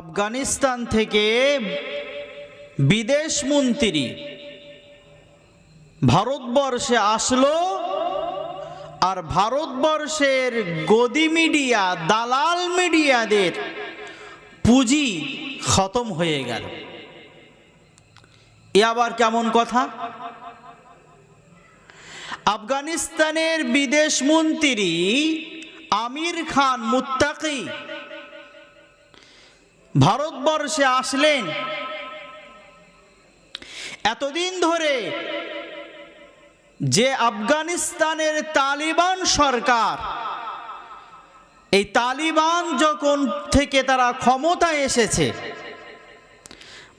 আফগানিস্তান থেকে বিদেশ মন্ত্রী ভারতবর্ষে আসলো আর ভারতবর্ষের গদি মিডিয়া, দালাল মিডিয়াদের পুঁজি খতম হয়ে গেল। এ আবার কেমন কথা? আফগানিস্তানের বিদেশ মন্ত্রী আমির খান মুত্তাকি ভারতবর্ষে আসলেন। এতদিন ধরে যে আফগানিস্তানের তালিবান সরকার, এই তালিবান যখন থেকে তারা ক্ষমতায় এসেছে,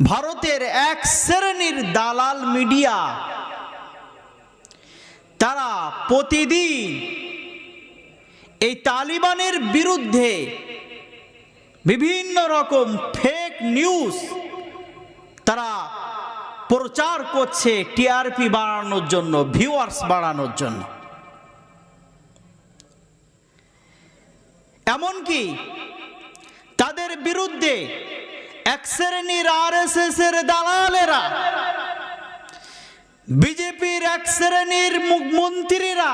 ভারতের এক শ্রেণির দালাল মিডিয়া, তারা প্রতিদিন এই তালিবানের বিরুদ্ধে বিভিন্ন রকম ফেক নিউজ তারা প্রচার করছে টিআরপি বাড়ানোর জন্য ভিউয়ার্স বাড়ানোর জন্য। এমনকি তাদের বিরুদ্ধে এক শ্রেণির আর এস এর দালালেরা বিজেপির এক শ্রেণির মু- মন্ত্রীরা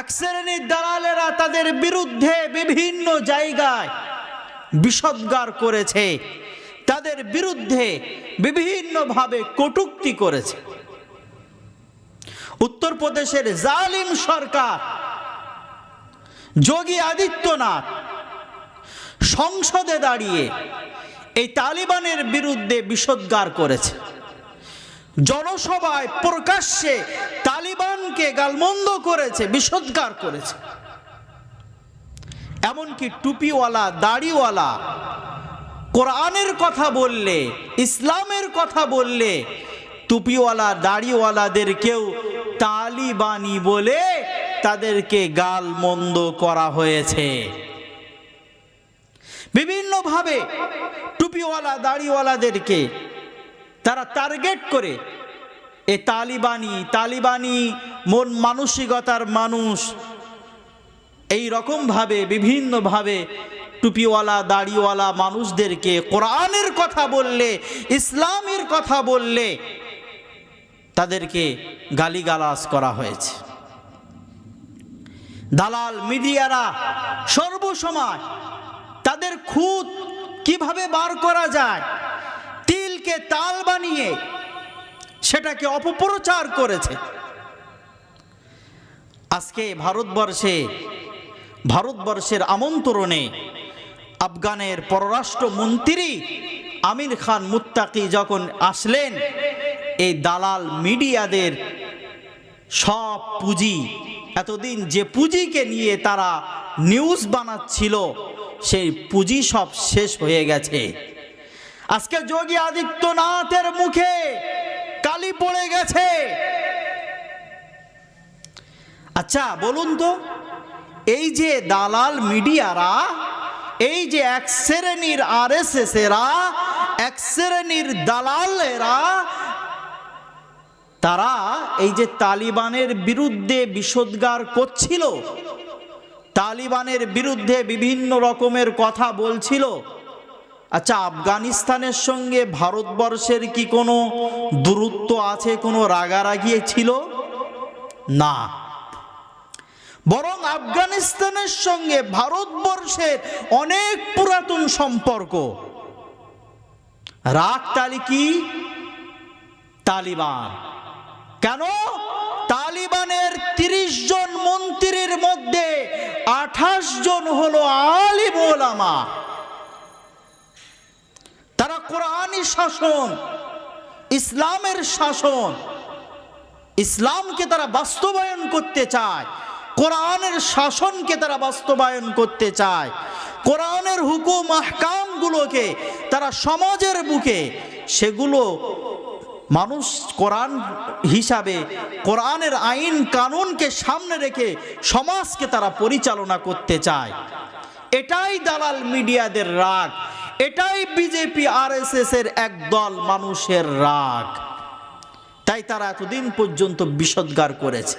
এক শ্রেণির দালালেরা তাদের বিরুদ্ধে বিভিন্ন জায়গায় বিষদগার করেছে। তাদের বিরুদ্ধে বিভিন্নভাবে কটূক্তি করেছে। উত্তরপ্রদেশের জালিম সরকার, যোগী আদিত্যনাথ সংসদে দাঁড়িয়ে এই তালিবানের বিরুদ্ধে বিষদগার করেছে। জনসভায় প্রকাশ্যে তালিবানকে গালমন্দ করেছে, বিষদগার করেছে। এমনকি টুপিওয়ালা, দাড়িওয়ালা, কোরআনের কথা বললে, ইসলামের কথা বললে, টুপিওয়ালা, দাড়িওয়ালাদেরকেও তালিবানি বলে তাদেরকে গাল মন্দ করা হয়েছে। বিভিন্নভাবে টুপিওয়ালা, দাড়িওয়ালাদেরকে তারা টার্গেট করে। এ তালিবানি তালিবানি মন মানসিকতার মানুষ। এই রকমভাবে, বিভিন্নভাবে টুপিওয়ালা, দাড়িওয়ালা মানুষদেরকে কোরআনের কথা বললে, ইসলামের কথা বললে তাদেরকে গালিগালাজ করা হয়েছে। দালাল, মিডিয়ারা সর্বসময় তাদের খুঁত কীভাবে বার করা যায় তিলকে তাল বানিয়ে সেটাকে অপপ্রচার করেছে। আজকে ভারতবর্ষে, ভারতবর্ষের আমন্ত্রণে আফগানের পররাষ্ট্র মন্ত্রী আমির খান মুত্তাকি যখন আসলেন, এই দালাল মিডিয়াদের সব পুঁজি, এতদিন যে পুঁজিকে নিয়ে তারা নিউজ বানাচ্ছিল, সেই পুঁজি সব শেষ হয়ে গেছে। আজকে যোগী আদিত্যনাথের মুখে কালি পড়ে গেছে। আচ্ছা বলুন তো, এই যে দালাল মিডিয়ারা, এই যে এক শ্রেণির আর এস এরা এক শ্রেণির দালালেরা, তারা এই যে তালিবানের বিরুদ্ধে বিষোদ্গার করছিল, তালিবানের বিরুদ্ধে বিভিন্ন রকমের কথা বলছিল আচ্ছা আফগানিস্তানের সঙ্গে ভারতবর্ষের কি কোনো দূরত্ব আছে, কোনো রাগারাগি ছিল? না। বরং আফগানিস্তানের সঙ্গে ভারতবর্ষের অনেক পুরাতন সম্পর্ক। রাগ তালি কি? তালিবান। কেন? তালিবানের তিরিশ জন মন্ত্রীর মধ্যে আঠাশ জন হলো আলিম কোরআনই শাসন, ইসলামের শাসন। ইসলামকে তারা বাস্তবায়ন করতে চায়, কোরআনের শাসনকে তারা বাস্তবায়ন করতে চায়। কোরআনের হুকুম, আহকামগুলোকে তারা সমাজের বুকে, সেগুলো মানুষ কোরআন হিসাবে, কোরআনের আইন কানুনকে সামনে রেখে সমাজকে তারা পরিচালনা করতে চায়। এটাই দালাল মিডিয়াদের রাগ। এটাই বিজেপি আর এর একদল মানুষের রাগ। তাই তারা এতদিন পর্যন্ত বিষদগার করেছে।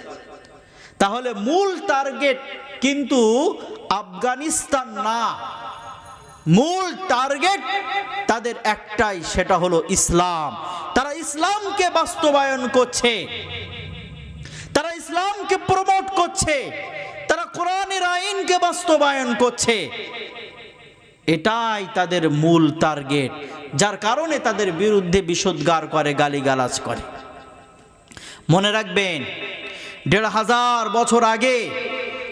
তাহলে মূল টার্গেট কিন্তু আফগানিস্তান না। মূল টার্গেট তাদের একটাই, সেটা হলো ইসলাম। তারা ইসলামকে বাস্তবায়ন করছে। তারা ইসলামকে প্রমোট করছে। তারা কোরআনের আইনকে বাস্তবায়ন করছে। এটাই তাদের মূল টার্গেট, যার কারণে তাদের বিরুদ্ধে বিষোদ্গার করে, গালিগালাজ করে। মনে রাখবেন, দেড় হাজার বছর আগে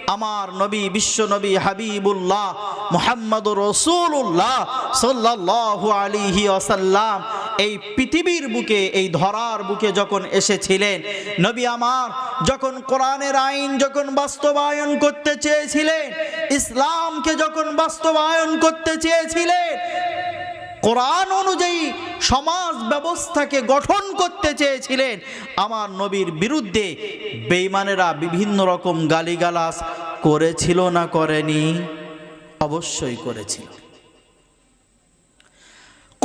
আমার নবী, বিশ্ব নবী হাবিবুল্লাহ মোহাম্মদ রসুল্লাহ সাল্লাহ আলিহি আসাল্লাম এই পৃথিবীর বুকে, এই ধরার বুকে যখন এসেছিলেন, নবী আমার যখন কোরআনের আইন যখন বাস্তবায়ন করতে চেয়েছিলেন, ইসলামকে যখন বাস্তবায়ন করতে চেয়েছিলেন, কোরআন অনুযায়ী সমাজ ব্যবস্থাকে গঠন করতে চেয়েছিলেন, আমার নবীর বিরুদ্ধে বেইমানেরা বিভিন্ন রকম গালিগালাজ করেছিল না করেনি? অবশ্যই করেছিল।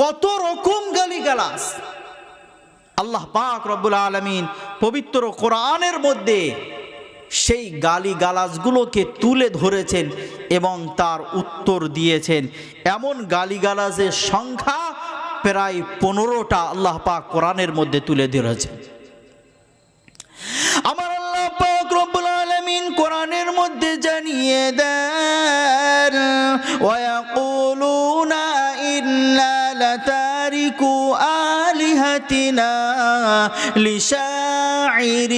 কত রকম গালিগালাজ। আল্লাহ পাক রব্বুল আলমিন পবিত্র কোরআনের মধ্যে সেই গালি গালাজগুলোকে তুলে ধরেছেন এবং তার উত্তর দিয়েছেন। এমন গালিগালাজের সংখ্যা প্রায় পনেরোটা আল্লাহ পাক কোরআনের মধ্যে তুলে ধরেছেন। আমার আল্লাহ পাক রব্বুল আলমিন কোরআনের মধ্যে জানিয়ে দেন ওয়ায়াকুলুনা আলিহাতিনা لشاعر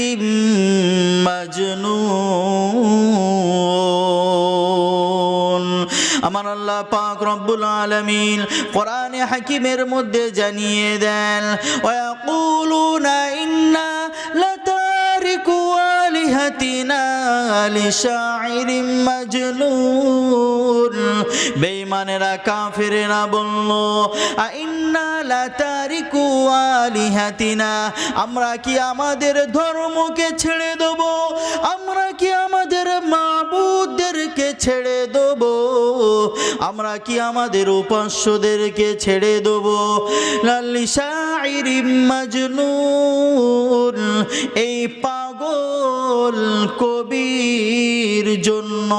مجنون আমার আল্লাহ পাক রব্বুল আলমিন কোরআনে হাকিমের মধ্যে জানিয়ে দেন ওয়ায়াকুলুনা ইন্না লাতারিকু আলিহাতিনা লিশাইরিম মাজনুন। বেঈমানেরা কাফেরেরা বলল, আইন্না লাতারিকু আলিহাতিনা, আমরা কি আমাদের ধর্মকে ছেড়ে দেব? আমরা কি আমাদের মাবুদদেরকে ছেড়ে দেব? আমরা কি আমাদের উপাস্যদেরকে ছেড়ে দেব? লাল্লিশাইরিম মাজনুন। এই পাগল কবির জন্য।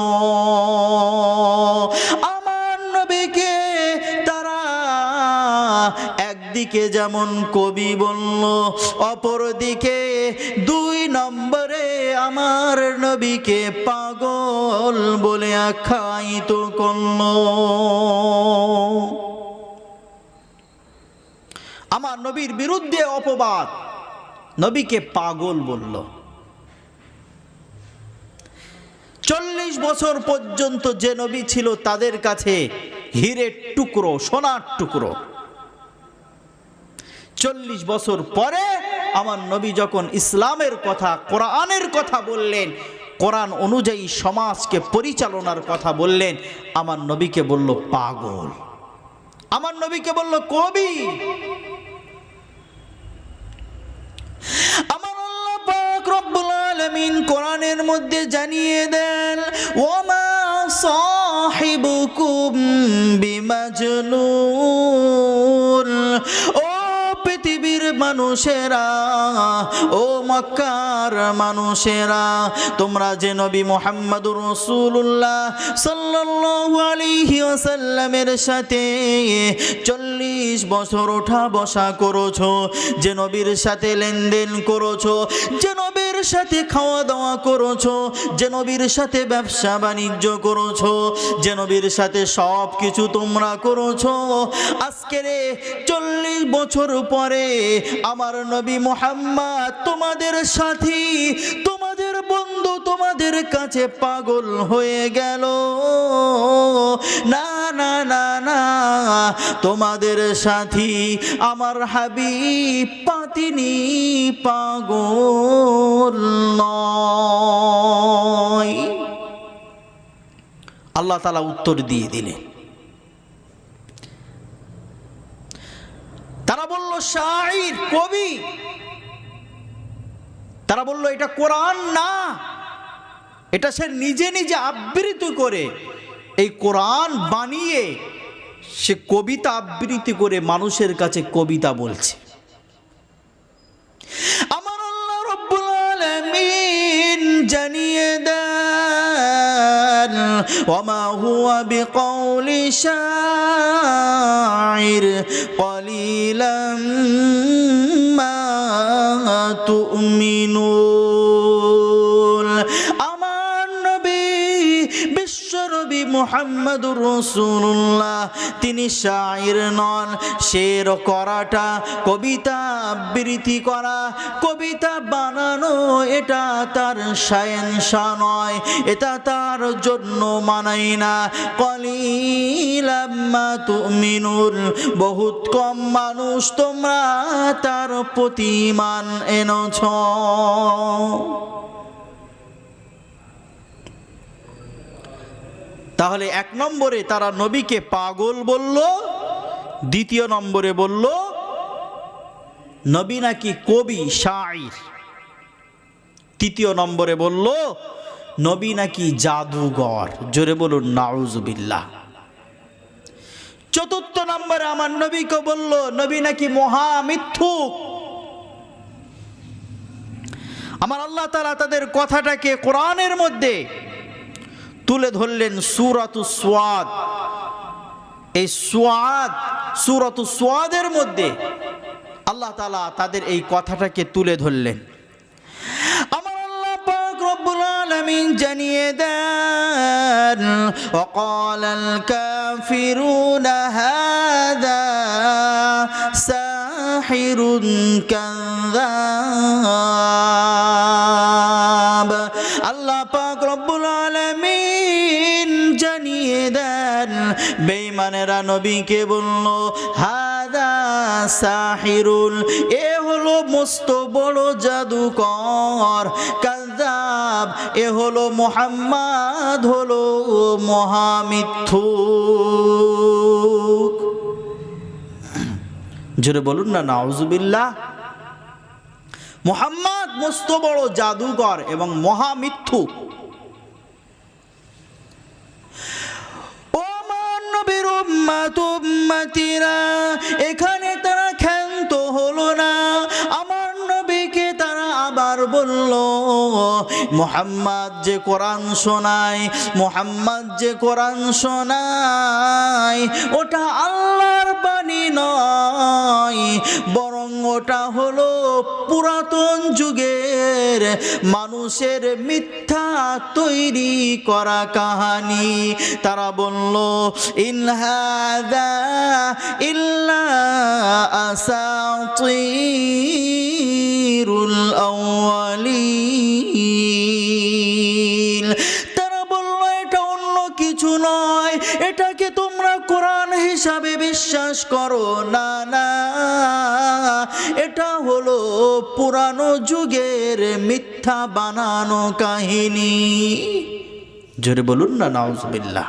আমার নবীকে তারা একদিকে যেমন কবি বলল, অপরদিকে দুই নম্বরে আমার নবীকে পাগল বলে আখ্যায়িত করল। আমার নবীর বিরুদ্ধে অপবাদ, নবীকে পাগল বলল। চল্লিশ বছর পর্যন্ত যে নবী ছিল তাদের কাছে হীরের টুকরো, সোনার টুকরো। চল্লিশ বছর পরে আমার নবী যখন ইসলামের কথা, কোরআনের কথা বললেন, কোরআন অনুযায়ী সমাজকে পরিচালনার কথা বললেন, আমার নবীকে বলল পাগল। আমার নবীকে বলল কবি আমার আল্লাহ পাক রব্বুল আলামিন কোরআনের মধ্যে জানিয়ে দেন ওমা সাহিবুকুম বিমাজনুন ও মানুষেরা, ও মক্কার মানুষেরা, তোমরা যে নবী মোহাম্মদুর রসুল্লাহ সাল্লাল্লাহু আলাইহি ওয়াসাল্লামের সাথে চল্লিশ বছর ওঠা বসা করেছ, যে নবীর সাথে লেনদেন করেছ, যে নবীর সাথে খাওয়া দাওয়া করেছ, যে নবীর সাথে ব্যবসা বাণিজ্য করেছ, যে নবীর সাথে সব কিছু তোমরা করেছ, আজকের চল্লিশ বছর পরে আমার নবী মোহাম্মদ, তোমাদের সাথী, তোমাদের বন্ধু, তোমাদের কাছে পাগল হয়ে গেল। না না না না, তোমাদের সাথী, আমার হাবিব পাতিনি পাগল আল্লাহ তালা উত্তর দিয়ে দিলেন। তারা বলল শাহির কবি। তারা বলল, এটা কোরআন না। এটা সে নিজে নিজে আবৃত্তি করে। এই কোরআন বানিয়ে সে কবিতা আবৃত্তি করে মানুষের কাছে কবিতা বলছে। আমার আল্লাহ রব্বুল আলামিন জানিয়ে দেন وما هو بقول شاعر قليلا ما تؤمنون মুহাম্মদুর রসুল্লাহ তিনি শায়ের নন, শের করাটা, কবিতা আবৃত্তি করা, কবিতা বানানো, এটা তার সায়েন্সা নয়, এটা তার জন্য মানাই না। কলিলাম্মা তুমিনুর বহুত কম মানুষ তোমরা তার প্রতিমান এনেছ। তাহলে এক নম্বরে তারা নবীকে পাগল বলল, দ্বিতীয় নম্বরে বলল, নবী নাকি কবি, শাইর। তৃতীয় নম্বরে বলল, নবী নাকি জাদুঘর। জোরে বলুন, নাউজুবিল্লাহ। চতুর্থ নম্বরে আমার নবীকে বলল, নবী নাকি মহামিথ্যুক। আমার আল্লাহ তালা তাদের কথাটাকে কোরআনের মধ্যে তুলে ধরলেন সুরাতু সোয়াদ এই সোয়াদ সুরাতু সোয়াদের মধ্যে আল্লাহ তালা তাদের এই কথাটাকে তুলে ধরলেন আমার আল্লাহ পাক রব্বুল আলামিন জানিয়ে দেন وقال الكافرون هذا ساحر كذاب বেঈমানেরা নবীকে বলল হাদা সাহিরুল, এ হলো মস্ত বড় জাদুকর। কাজাব এ হলো মোহাম্মদ, হলো মহামিথ্যুক। জোরে বলুন না, নাউজুবিল্লাহ। মোহাম্মদ মস্ত বড় জাদুকর এবং মহামিথ্যুক ও উম্মাত উম্মাতিরা, এখানে তারা ক্ষান্ত হলো না। আমার নবীকে তারা আবার বলল, মোহাম্মদ যে কোরআন শোনায়, মোহাম্মদ যে কোরআন শোনায়, ওটা আল্লাহর বাণী নয়, বরং ওটা হলো পুরাতন যুগের মানুষের মিথ্যা তৈরি করা কাহানি। তারা বলল ইনহাদা ইল্লা আসাতিরুল আউয়ালিন। এটাকে তোমরা কোরআন হিসাবে বিশ্বাস করো। না না, এটা হলো পুরানো যুগের মিথ্যা বানানো কাহিনী। জোরে বলুন না, নাউজবিল্লাহ।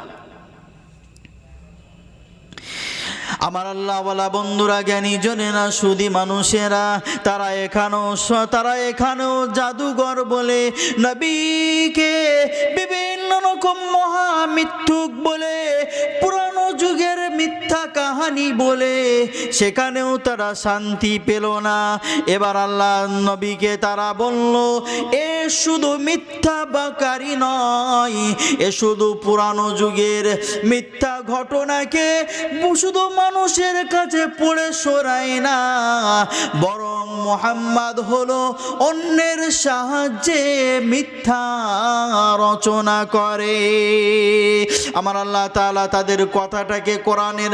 আমার আল্লাহওয়ালা বন্ধুরা, জ্ঞানী জনেরা সুদী মানুষেরা, তারা এখানেও তারা এখানেও জাদুঘর বলে নবীকে বিভিন্ন রকম মহা মিথ্যুক বলে পুরানো যুগের মিথ্যা কাহানি বলে, সেখানেও তারা শান্তি পেল না। এবার আল্লাহ নবীকে তারা বলল, এ শুধু মিথ্যা বাকারি নয়, এ শুধু পুরানো যুগের মিথ্যা ঘটনাকে শুধু মানুষের কাছে পড়ে সরায় না, বরং মোহাম্মদ হলো অন্যের সাহায্যে মিথ্যা রচনা করে। আমার আল্লাহ তাআলা তাদের কথাটাকে কোরআনের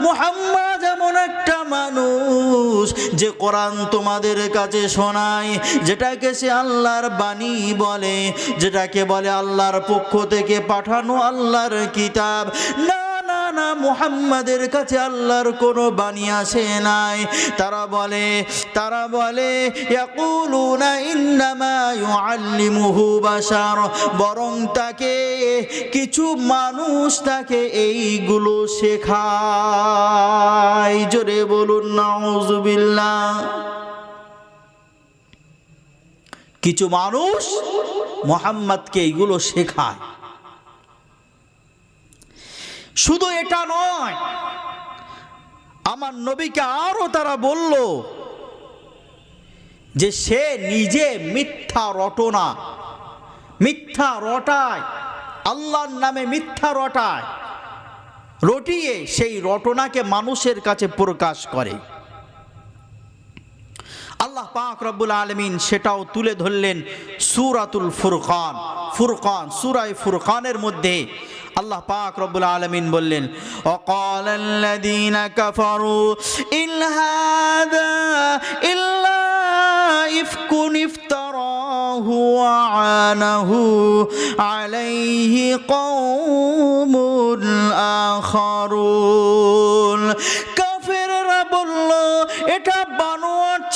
মুহাম্মদ এমন একটা মানুষ যে কোরআন তোমাদের কাছে শোনায়, যেটাকে সে আল্লাহর বাণী বলে, যেটাকে বলে আল্লাহর পক্ষ থেকে পাঠানো আল্লাহর কিতাব। না না না মুহাম্মাদের কাছে আল্লাহর কোনো বাণী আসে নাই। তারা বলে তারা বলে বরং তাকে, কিছু মানুষ তাকে এইগুলো শেখায়। জোরে বলুন নাউজুবিল্লাহ কিছু মানুষ মোহাম্মদকে এইগুলো শেখায়। শুধু এটা নয়, আমার নবীকে আরও তারা বলল যে সে নিজে মিথ্যা রটনা, মিথ্যা রটায়, আল্লাহর নামে মিথ্যা রটায়, রটিয়ে সেই রটনাকে মানুষের কাছে প্রকাশ করে। আল্লাহ পাক রব্বুল আলমিন সেটাও তুলে ধরলেন সুরাতুল ফুরকান। ফুরকান সুরাই ফুরকানের মধ্যে আল্লাহ পাক রব্বুল আলমিন বললেন অকলাল্লাদিন কাফারু ইলহাদা ইল্লা ইফকুন ইফতারাহু আনাহু আলাইহি কওমুল আখারুন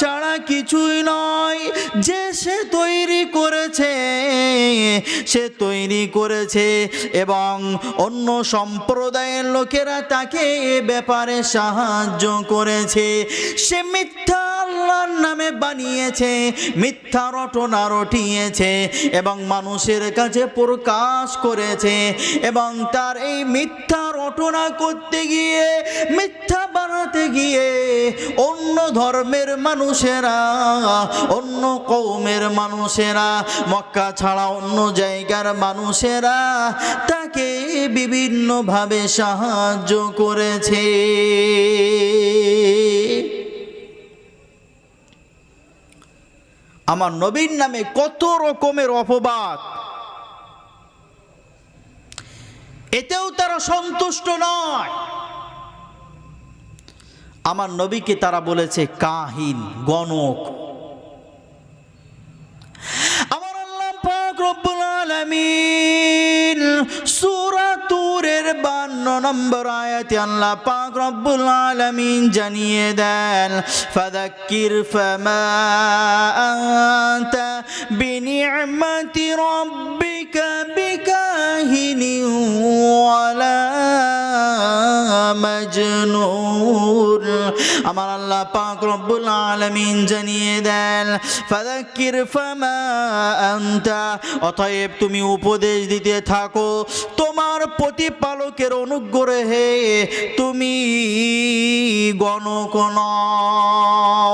ছাড়া কিছুই নয়। যে সে তৈরি করেছে, সে তৈরি করেছে এবং অন্য সম্প্রদায়ের লোকেরা তাকে এ ব্যাপারে সাহায্য করেছে। সে মিথ্যা আল্লাহর নামে বানিয়েছে, মিথ্যা রটনা রটিয়েছে এবং মানুষের কাছে প্রকাশ করেছে এবং তার এই মিথ্যা রটনা করতে গিয়ে, মিথ্যা বানাতে গিয়ে, অন্য ধর্মের মানুষেরা, অন্য কৌমের মানুষেরা, মক্কা ছাড়া অন্য জায়গার মানুষেরা তাকে বিভিন্নভাবে সাহায্য করেছে। আমার নবীর নামে কত রকমের অপবাদ। এতেও তারা সন্তুষ্ট নয়। আমার নবীকে তারা বলেছে, কাহিন, গণক। আমার আল্লাহ পাক রব্বুল আলামিন সূরা তুরের 52 নম্বর আয়াতে আল্লাহ পাক রব্বুল আলামিন জানিয়ে দেন, ফাযাক্কির ফামা আনতা বিনি'মাতি রাব্বিকা ليل ولا مجنون. আমার আল্লাহ পাক রব্বুল আলামিন জানিয়ে দেন, ফাযাক্কির ফামা আনতা অতএব তুমি উপদেশ দিতে থাকো, তোমার প্রতিপালকের অনুগ্রহে তুমি গণক নও,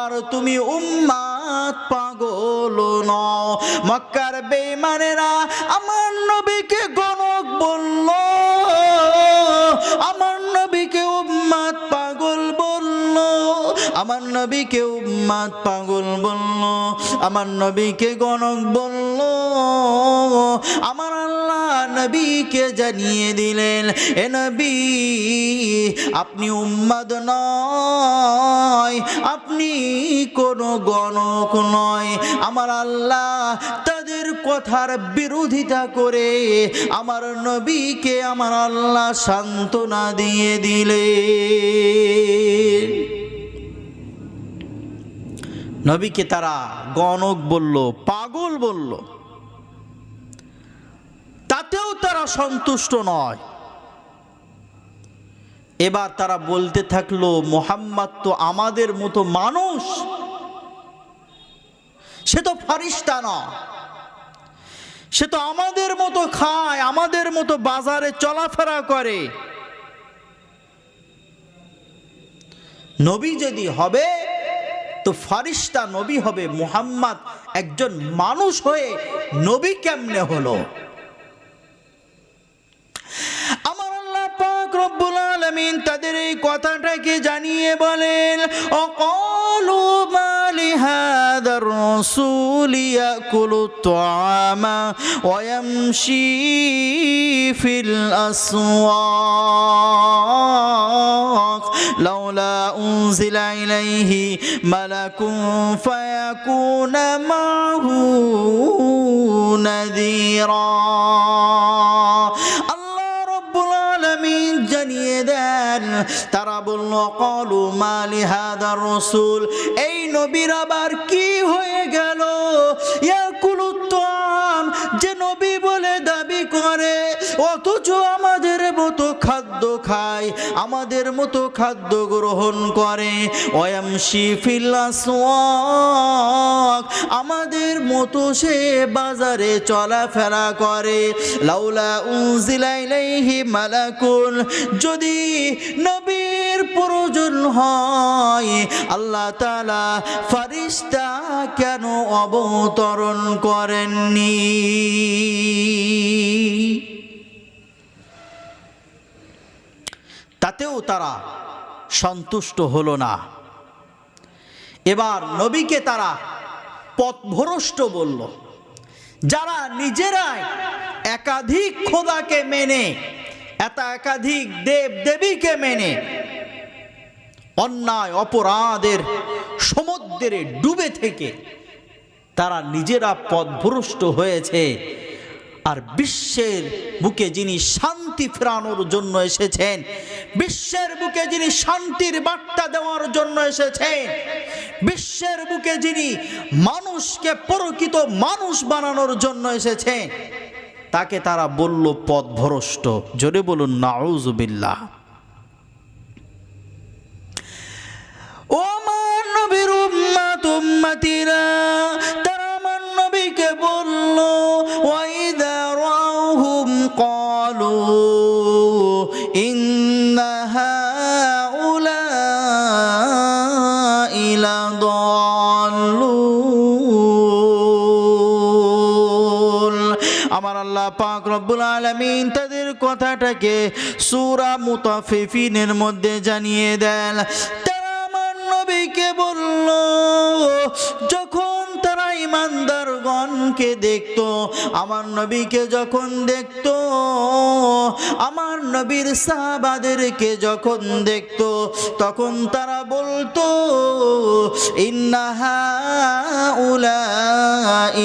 আর তুমি উম্মাত পাগল নও। মক্কার বেঈমানেরা আমার নবীকে গণক নবীকে উম্মাত পাগল বলল, আমার নবীকে গণক বলল, আমার আল্লাহ নবীকে জানিয়ে দিলেন, এ নবী, আপনি উম্মাদ নয়, আপনি কোনো গণক নয়, আমার আল্লাহ তাদের কথার বিরোধিতা করে আমার নবীকে আমার আল্লাহ সান্ত্বনা দিয়ে দিলে নবীকে তারা গণক বলল, পাগল বলল। তাতেও তারা সন্তুষ্ট নয়। এবার তারা বলতে থাকল, মোহাম্মদ তো আমাদের মতো মানুষ। সে তো ফারিস্তা নয় সে তো আমাদের মতো খায়, আমাদের মতো বাজারে চলাফেরা করে। নবী যদি হবে তো ফারিস্তা নবী হবে মুহাম্মদ, একজন মানুষ হয়ে নবী কেমনে হলো? আমার তাদের এই কথাটাকে জানিয়ে বলেন, অকলু মালি হাদার রাসূল ইয়াকুলু তুআমা ওয়া ইয়ামশি ফিল আসওয়াক লাউলা উনজিলা ইলাইহি মালাকুন ফায়াকুনা জানিয়ে দেন। তারা বলল, কলু মালি হাদার রসুল। এই নবীর আবার কি হয়ে গেল? যে নবী বলে দাবি করে, অথচ আমাদের মতো খাদ্য যায় আমাদের মতো খাদ্য গ্রহণ করে। ওয়ামশি ফিল আসওয়াক, আমাদের মতো সে বাজারে চলাফেরা করে। লাউলা উনজিলা ইলাইহি মালাকুন, যদি নবীর প্রয়োজন হয়, আল্লাহ তাআলা ফারিস্তা কেন অবতরণ করেননি? তাতেও তারা সন্তুষ্ট হলো না। এবার নবীকে তারা পথভ্রষ্ট বলল, যারা নিজেরাই একাধিক খোদাকে মেনে, এত একাধিক দেব দেবীকে মেনে, অন্যায় অপরাধের সমুদ্রে ডুবে থেকে তারা নিজেরা পথভ্রষ্ট হয়েছে আর বিশ্বের বুকে যিনি শান্তি ফেরানোর জন্য এসেছেন বিশ্বের বুকে যিনি শান্তির বার্তা দেওয়ার জন্য এসেছেন বিশ্বের বুকে যিনি মানুষকে প্রকৃত মানুষ বানানোর জন্য এসেছেন তাকে তারা বলল পথভ্রষ্ট। জোরে বলুন নাউজুবিল্লাহ ও আমার নবীর উম্মাত আল্লাহ পাক রব্বুল আলামিন তাদের কথাটাকে সূরা মুতাফিফিনের মধ্যে জানিয়ে দেন। তারা আমার নবীকে বলল, যখন তারা ইমানদারগণকে দেখতো, আমার নবীকে যখন দেখতো, আমার নবীর সাহাবাদেরকে যখন দেখতো, তখন তারা বলতো ইন্নাহা উলা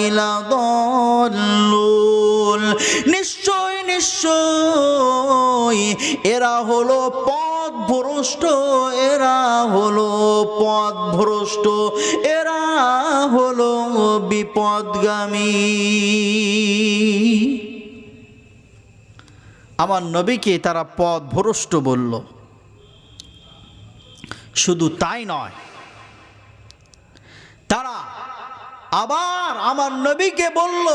ইলা দল্লুল নিশ্চয় নিশ্চয়, এরা হলো পথ ভ্রষ্ট এরা হলো পথ ভ্রষ্ট এরা হলো বিপদগামী। আমার নবীকে তারা পথ ভ্রষ্ট বলল। শুধু তাই নয়, তারা আবার আমার নবীকে বলল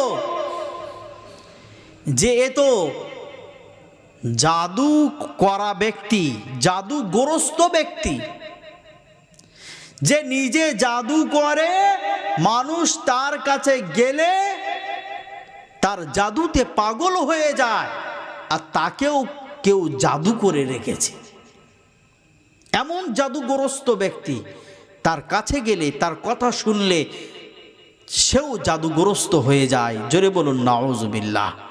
যে এ তো জাদু করা ব্যক্তি জাদুগ্রস্ত ব্যক্তি। যে নিজে জাদু করে, মানুষ তার কাছে গেলে তার জাদুতে পাগল হয়ে যায় আর তাকেও কেউ জাদু করে রেখেছে। এমন জাদুগ্রস্ত ব্যক্তি তার কাছে গেলে, তার কথা শুনলে সেও জাদুগ্রস্ত হয়ে যায়। জোরে বলুন, নাউজুবিল্লাহ।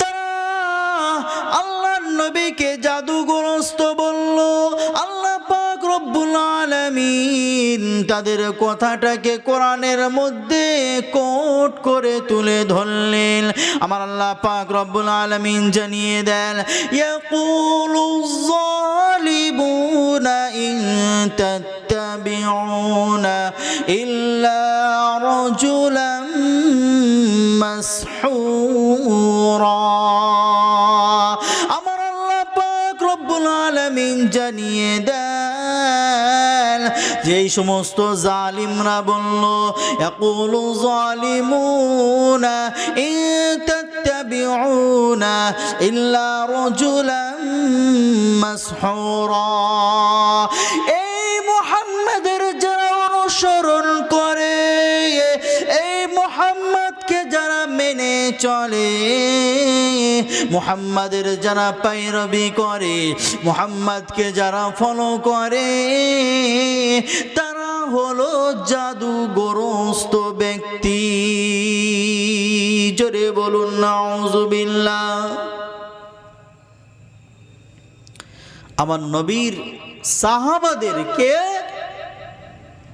তারা আল্লাহর নবীকে জাদুগ্রস্ত বলল আল্লাহ আলামিন তাদের কথাটাকে কোরআনের মধ্যে কোট করে তুলে ধরলেন। আমার আল্লাহ পাক রব্বুল আলামিন জানিয়ে দেন ইন ইল্লা মাসহুরা। রব্বুল আলামিন জানিয়ে দেন, যেই সমস্ত জালিমরা বলল, ইয়াকুলু জালিমুনা ইন তাত্তাবিউনা ইল্লা রাজুলাম মাসহুরা। চলে। মুহাম্মাদের যারা পাইরবি করে, মুহাম্মাদকে যারা ফলো করে, তারা হলো জাদুগ্রস্ত ব্যক্তি। জোরে বলুন, নাউজুবিল্লাহ। আমার নবীর সাহাবাদেরকে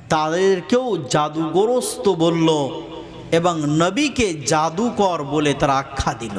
তাদেরকেও জাদুগ্রস্ত বলল। এবং নবীকে জাদুকর বলে তারা আখ্যা দিল।